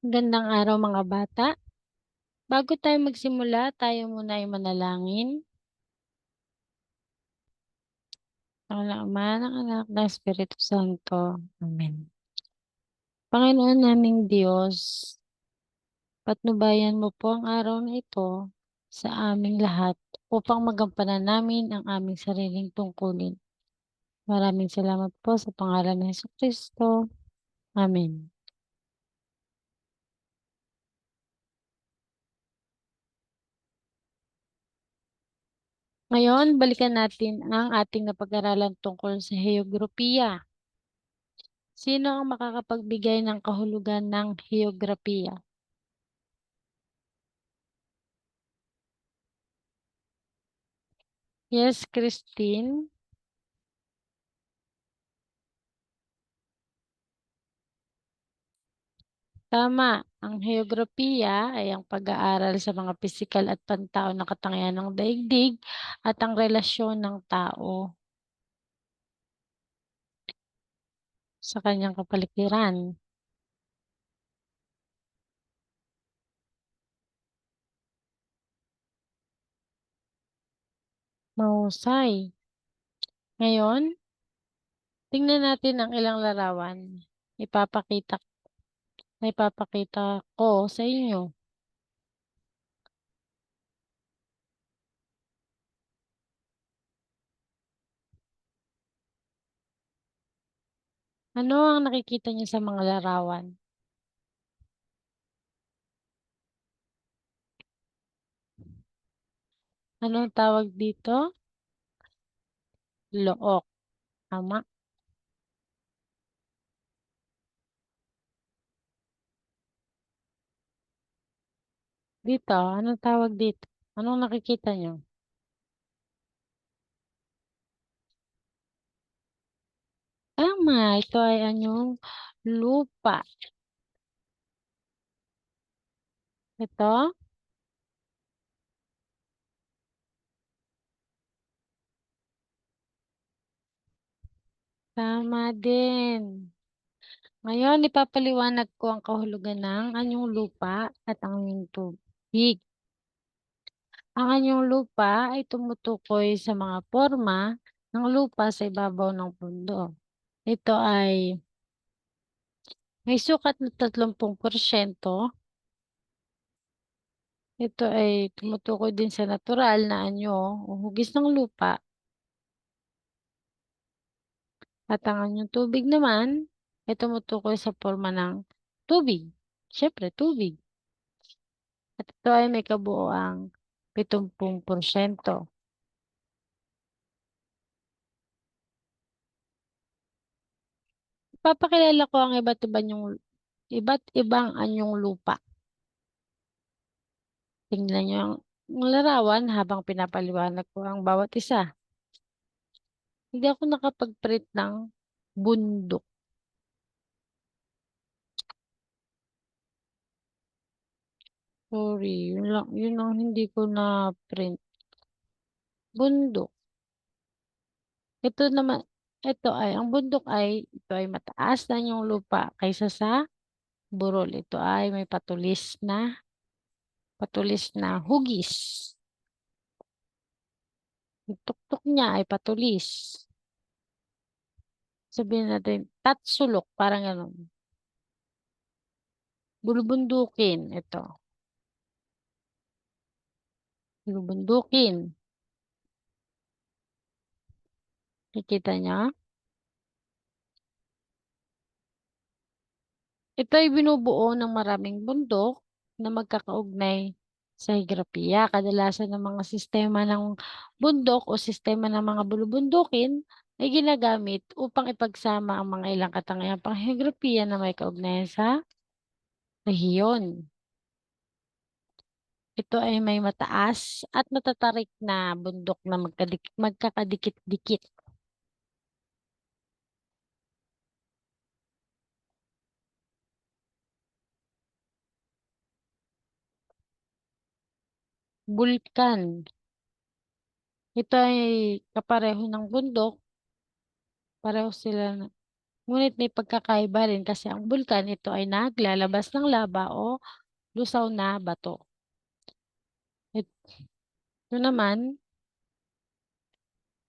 Magandang araw mga bata. Bago tayo magsimula, tayo muna ay manalangin. Ang Ama, ng Anak, ng Espiritu Santo. Amen. Panginoon naming Diyos, patnubayan mo po ang araw na ito sa aming lahat upang magampanan namin ang aming sariling tungkulin. Maraming salamat po sa pangalan ng Yesu Kristo. Amen. Ngayon, balikan natin ang ating napag-aralan tungkol sa heograpiya. Sino ang makakapagbigay ng kahulugan ng heograpiya? Yes, Christine. Tama. Ang heograpiya ay ang pag-aaral sa mga pisikal at pantao na katangian ng daigdig at ang relasyon ng tao sa kanyang kapaligiran. Mahusay. Ngayon, tingnan natin ang ilang larawan. Ipapakita na ipapakita ko sa inyo. Ano ang nakikita niyo sa mga larawan? Anong tawag dito? Look. Tama. Dito, anong tawag dito? Anong nakikita niyo? Tama, ito ay anyong lupa. Ito? Tama din. Ngayon, ipapaliwanag ko ang kahulugan ng anyong lupa at ang anyong tubig. Ang anyong lupa ay tumutukoy sa mga forma ng lupa sa ibabaw ng mundo. Ito ay may sukat na 30%. Ito ay tumutukoy din sa natural na anyo o hugis ng lupa. At ang anyong tubig naman ay tumutukoy sa forma ng tubig. Siyempre, tubig. At ito ay may kabuoang 70%. Ipapakilala ko ang iba't ibang yung iba't ibang anyong lupa. Tingnan niyo ang larawan habang pinapaliwanag ko ang bawat isa. Hindi ako nakapag-print ng bundok. Sorry, yun lang, yun ang hindi ko na-print. Bundok. Ito naman, ito ay, ang bundok ay, ito ay mataas na yung lupa kaysa sa burol. Ito ay may patulis na, patulis na hugis. Yung tuktok niya ay patulis. Sabihin natin, tatsulok, parang gano'n. Bulubundukin, ito. Bulubundukin. Kikita niya? Ito ay binubuo ng maraming bundok na magkakaugnay sa higrapiya. Kadalasan ng mga sistema ng bundok o sistema ng mga bulubundukin ay ginagamit upang ipagsama ang mga ilang katangian pang higrapiya na may kaugnayan sa rehiyon. Ito ay may mataas at matatarik na bundok na magkakadikit-dikit. Bulkan. Ito ay kapareho ng bundok. Pareho sila na Ngunit may pagkakaiba rin kasi ang bulkan ito ay naglalabas ng laba o lusaw na bato. Ito naman,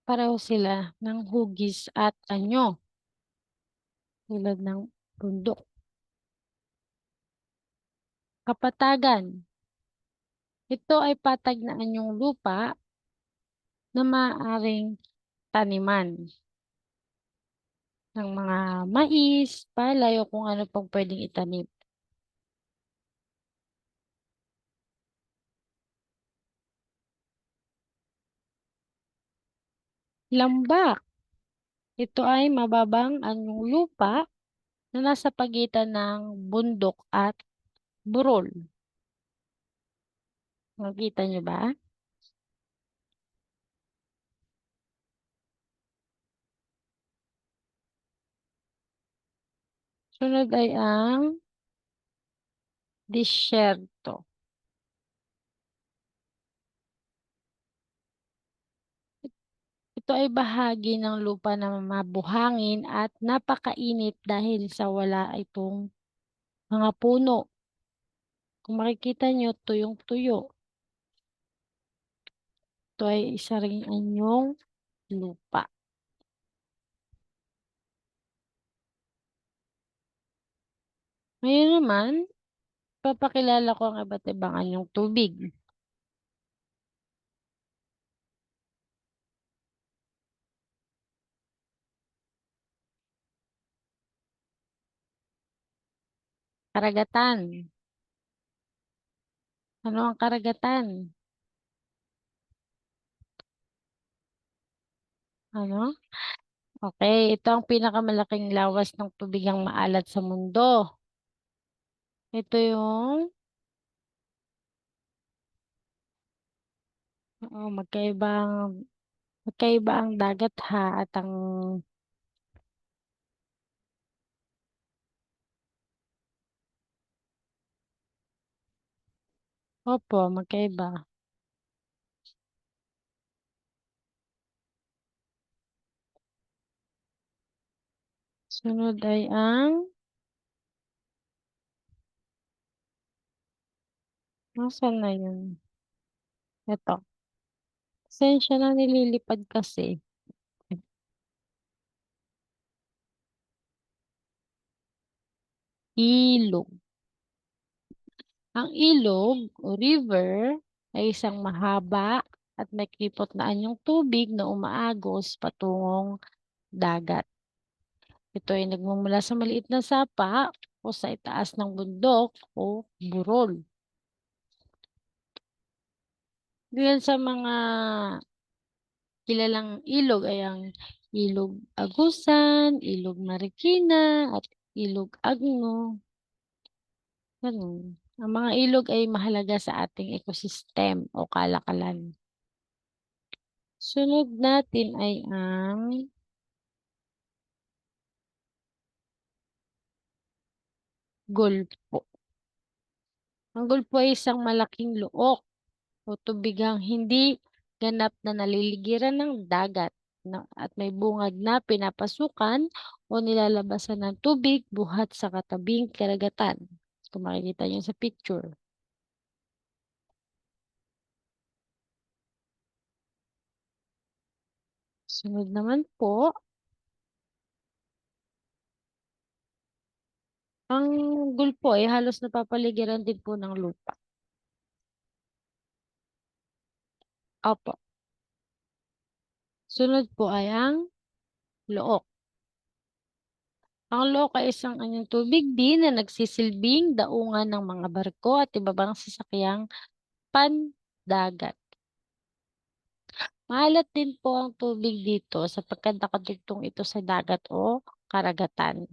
pareho sila ng hugis at anyo tulad ng bundok. Kapatagan. Ito ay patag na anyong lupa na maaaring taniman ng mga mais, palay o kung ano pang pwedeng itanim. Lambak. Ito ay mababang anyong lupa na nasa pagitan ng bundok at burol. Makita nyo ba? Sunod ay ang disyerto. Ito ay bahagi ng lupa na mabuhangin at napakainit dahil sa wala itong mga puno. Kung makikita nyo, tuyong-tuyo. Ito ay isa rin anyong lupa. Ngayon naman, papakilala ko ang iba't ibang anyong tubig. Karagatan. Ano ang karagatan? Ano? Okay, ito ang pinakamalaking lawas ng tubig ang maalat sa mundo. Ito yung Oo, magkaibang magkaiba ang dagat ha at ang Opo, magkaiba. Sunod ay ang Nasaan na yun? Ito. Pasensya na nililipad kasi. Ilog. Ang ilog o river ay isang mahaba at may kripot na anyong tubig na umaagos patungong dagat. Ito ay nagmumula sa maliit na sapa o sa itaas ng bundok o burol. Ilan sa mga kilalang ilog ay ang Ilog Agusan, Ilog Marikina, at Ilog Agno. Ganun. Ang mga ilog ay mahalaga sa ating ecosystem o kalakalan. Sunod natin ay ang gulpo. Ang gulpo ay isang malaking luok o tubigang hindi ganap na naliligiran ng dagat at may bungad na pinapasukan o nilalabasan ng tubig buhat sa katabing karagatan. Kung makikita nyo sa picture. Sunod naman po, ang gulpo ay halos napapaligiran din po ng lupa. Opo. Sunod po ay ang look. Ang look ay isang anyong tubig din na nagsisilbing daungan ng mga barko at iba bang sasakyang pandagat. Maalat din po ang tubig dito sapagkat nakadugtong ito sa dagat o karagatan.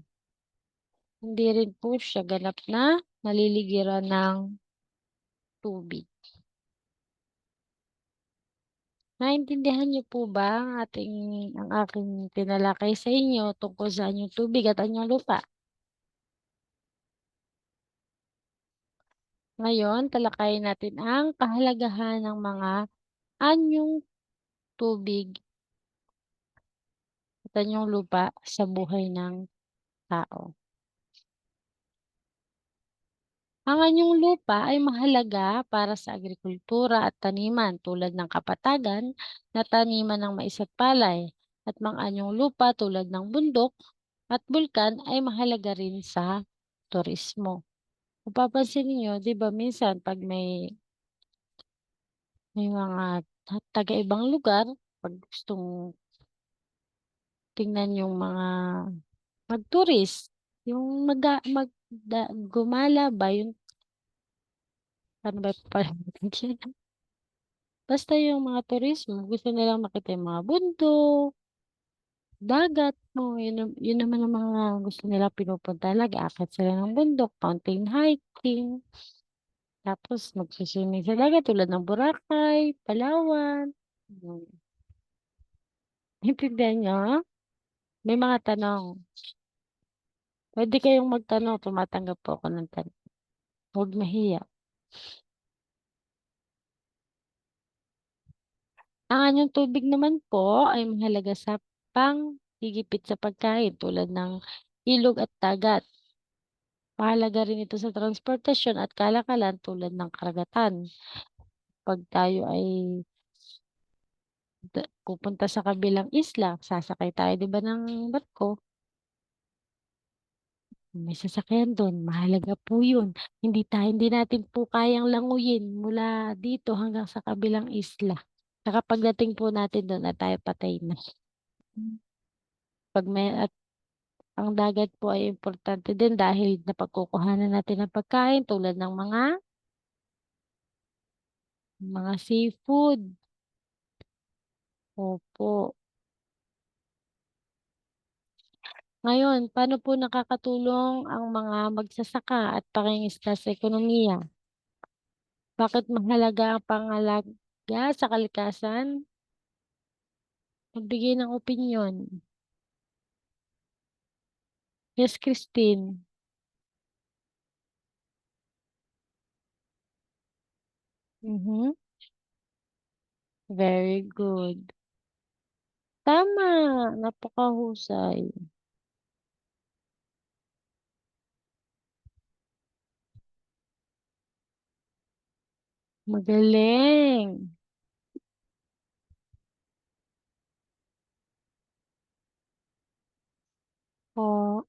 Hindi rin po siya ganap na naliligiran ng tubig. Naintindihan niyo po ba ang ating ang aking tinalakay sa inyo tungkol sa anyong tubig at anyong lupa? Ngayon, talakayin natin ang kahalagahan ng mga anyong tubig at anyong lupa sa buhay ng tao. Ang anyong lupa ay mahalaga para sa agrikultura at taniman tulad ng kapatagan na taniman ng mais at palay at mga anyong lupa tulad ng bundok at bulkan ay mahalaga rin sa turismo. Kung papansin niyo, 'di ba minsan 'pag may may mga taga-ibang lugar, 'pag gustong tingnan yung mga mag-tourist, yung maga magda gumala ba yung Paano ba yan? Basta yung mga turismo gusto nilang makita yung mga bundok, dagat mo, yun yun naman ang mga gusto nilang pinupuntahan, nag-aakyat sila ng bundok, mountain hiking. Tapos magsi-swimming sa dagat tulad ng Boracay, Palawan, hmm. Naintindihan niyo? May mga tanong. Puwede kayong magtanong, tumatanggap po ako ng tanong. Huwag mahiya. Ang anyong tubig naman po ay mahalaga sa panghigipit sa pagkain tulad ng ilog at dagat. Mahalaga rin ito sa transportasyon at kalakalan tulad ng karagatan. 'Pag tayo ay pupunta sa kabilang isla, sasakay tayo 'di ba ng barko. May sasakyan dun, mahalaga po yun. Hindi tayo hindi natin po kayang languyin mula dito hanggang sa kabilang isla. Saka pagdating po natin dun at tayo patay na. 'Pag may at ang dagat po ay importante din dahil napagkukuhanan natin ng pagkain tulad ng mga mga seafood. Opo. Ngayon, paano po nakakatulong ang mga magsasaka at pangingisda sa ekonomiya? Bakit mahalaga ang pangalaga sa kalikasan? Magbigay ng opinyon. Yes, Christine. Mhm. Very good. Tama, napakahusay. Magaling. Po.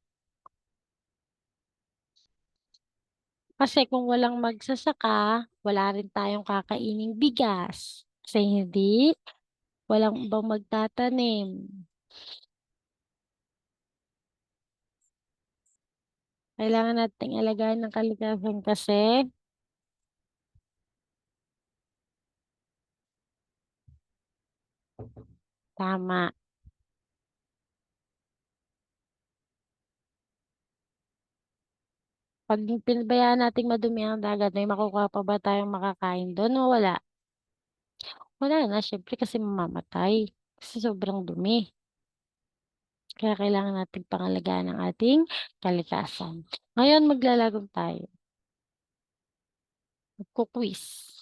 Kasi kung walang magsasaka, wala rin tayong kakaining bigas. Kasi hindi, walang ibang magtatanim. Kailangan nating alagaan ng kalikasan kasi Tama. 'Pag pinabayaan nating madumi ang dagat, may makukuha pa ba tayong makakain dun o wala? Wala na, siyempre kasi mamamatay, kasi sobrang dumi. Kaya kailangan nating pangalagaan ang ating kalikasan. Ngayon maglalaro tayo. Magku-quiz.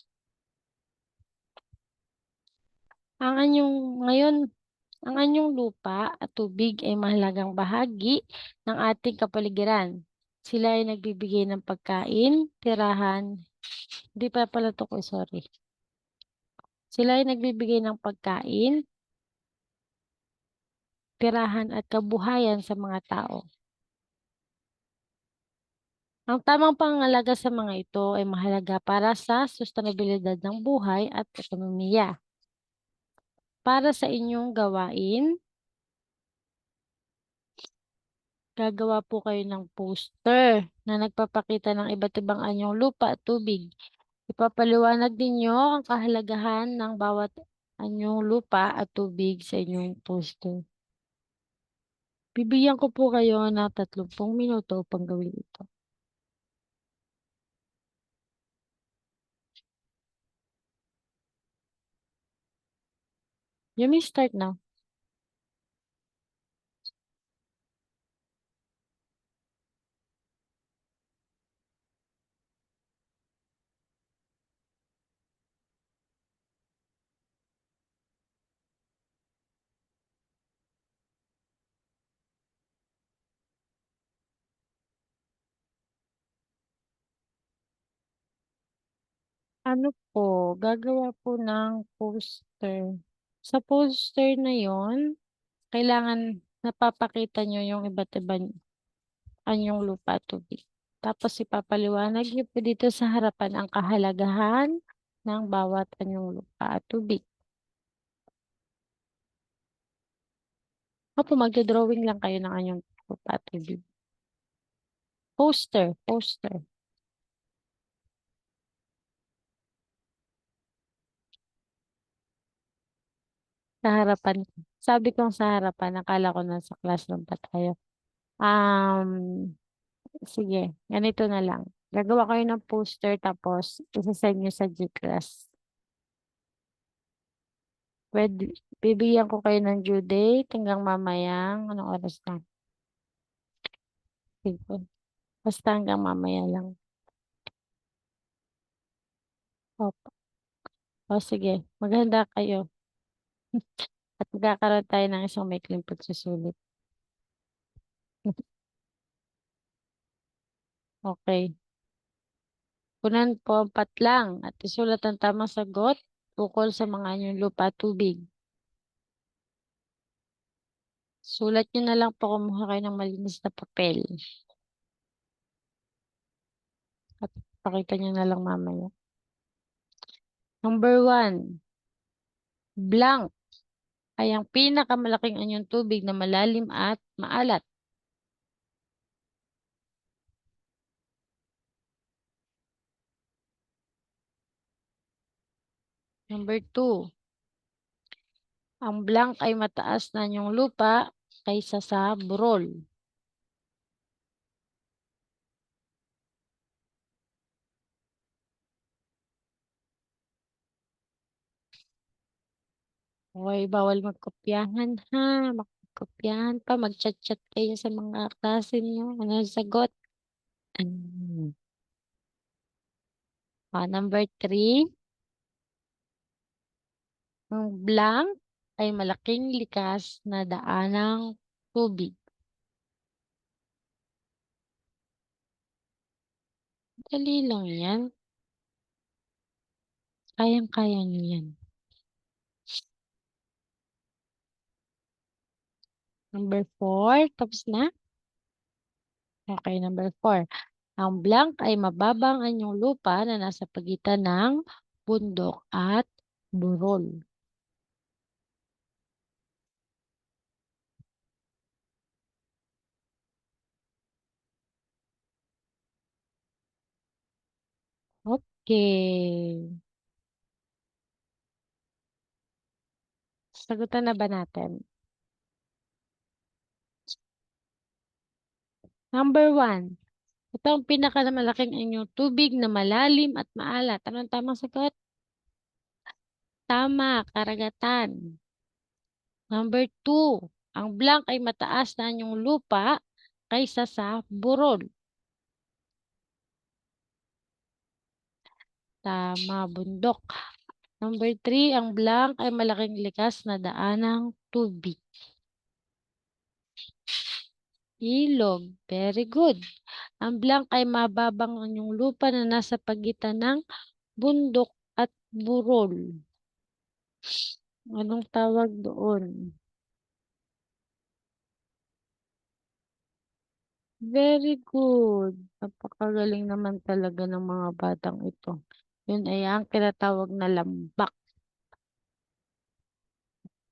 Ang anyong ngayon, ang anyong lupa at tubig ay mahalagang bahagi ng ating kapaligiran. Sila ay nagbibigay ng pagkain, tirahan hindi pa pala 'to ko, sorry. Sila ay nagbibigay ng pagkain tirahan at kabuhayan sa mga tao. Ang tamang pangangalaga sa mga ito ay mahalaga para sa sustainabilidad ng buhay at ekonomiya. Para sa inyong gawain gagawa po kayo ng poster na nagpapakita ng iba't ibang anyong lupa at tubig. Ipapaliwanag ninyo ang kahalagahan ng bawat anyong lupa at tubig sa inyong poster. Bibigyan ko po kayo ng 30 minuto upang gawin ito. You may start now. Ano po, gagawa po ng poster. Sa poster na yun, kailangan napapakita niyo yung iba't ibang anyong lupa at tubig. Tapos ipapaliwanag niyo po dito sa harapan ang kahalagahan ng bawat anyong lupa at tubig. Opo, magdo-drawing lang kayo ng anyong lupa at tubig. Poster, poster. Sa harapan. Sabi kong sa harapan, akala ko nasa classroom pa tayo. Um, sige, ganito na lang. Gagawa kayo ng poster tapos isa-send nyo sa Gclass. Pwede, bibigyan ko kayo ng due date hanggang mamayang, anong oras na? Sige. Basta hanggang mamaya lang. Opo. O sige, maghanda kayo. At magkakaroon tayo ng isang maikling pagsusulit. Okay. Punan po ang patlang at isulat ang tamang sagot ukol sa mga anyong lupa at tubig. Sulat nyo na lang po kumuha kayo ng malinis na papel. At pakita nyo na lang mamaya. Number one, blank ay ang pinakamalaking anyong tubig na malalim at maalat. Number two, ang blank ay mataas na anyong lupa kaysa sa burol. Hoy, bawal magkopyahan ha. Magkopyahan pa. Mag-chat-chat kayo sa mga klase niyo. Ano ang sagot? Mm. Ah, number three. Ang blank ay malaking likas na daanang tubig. Dali lang yan. Kayang-kaya niyo yan. Number four. Tapos na? Okay, number four. Ang blank ay mababang anyong lupa na nasa pagitan ng bundok at burol. Okay. Sagutan na ba natin? Number one. Ito ang pinakamalaking inyong tubig na malalim at maalat. Ano ang tamang sagot? Tama, karagatan. Number two. Ang blank ay mataas na inyong lupa kaysa sa burol. Tama, bundok. Number three, ang blank ay malaking likas na daanang tubig. Ilog. Very good. Ang blank ay mababang yung lupa na nasa pagitan ng bundok at burol. Anong tawag doon? Very good. Napakagaling naman talaga ng mga batang ito. Yun ay ang kinatawag na lambak.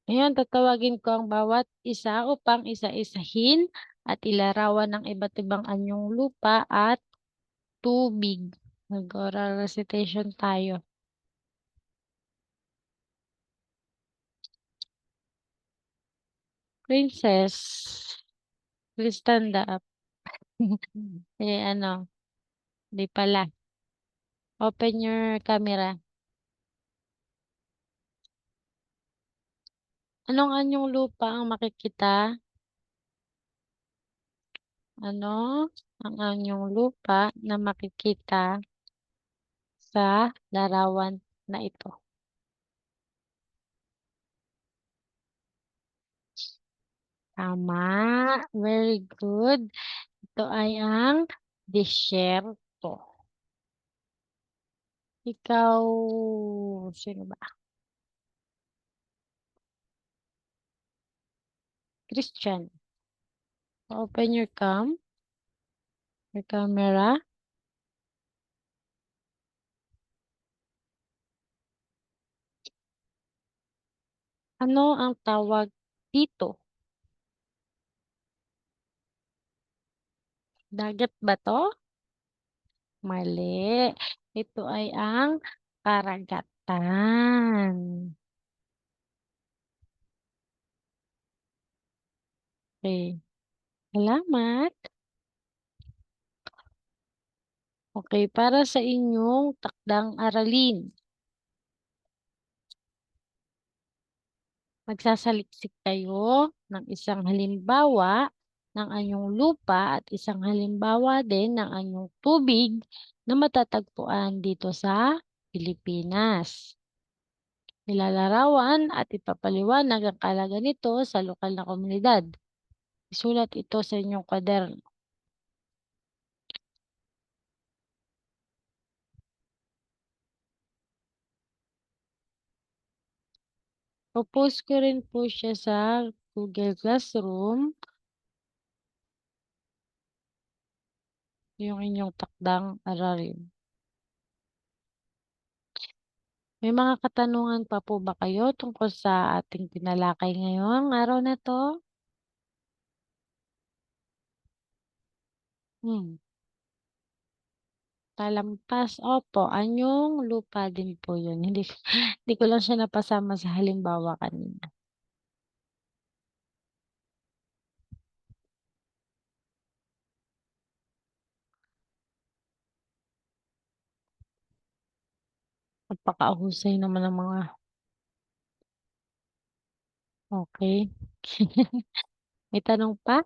Ngayon, tatawagin ko ang bawat isa upang isa-isahin at ilarawan ng iba't ibang anyong lupa at tubig. Mag-oral recitation tayo. Princess, please stand up. eh, ano, di pala. Open your camera. Anong anyong lupa ang makikita? Ano ang anyong lupa na makikita sa larawan na ito? Tama. Very good. Ito ay ang disyerto. Ikaw, sino ba? Christian. Open your cam. Your camera. Ano ang tawag dito? Dagat ba to? Mali. Ito ay ang karagatan. Okay. Salamat. Okay, para sa inyong takdang aralin. Magsasaliksik kayo ng isang halimbawa ng anyong lupa at isang halimbawa din ng anyong tubig na matatagpuan dito sa Pilipinas. Nilalarawan at ipapaliwanag ang kalaga nito sa lokal na komunidad. Isulat ito sa inyong kwaderno. Popost ko rin po siya sa Google Classroom. Yung inyong takdang aralin. May mga katanungan pa po ba kayo tungkol sa ating tinalakay ngayong araw na to? Hmm. Talampas, opo, anyong lupa din po yun. Hindi, hindi ko lang siya napasama sa halimbawa kanina. Napakahusay naman ng mga Okay. May tanong pa?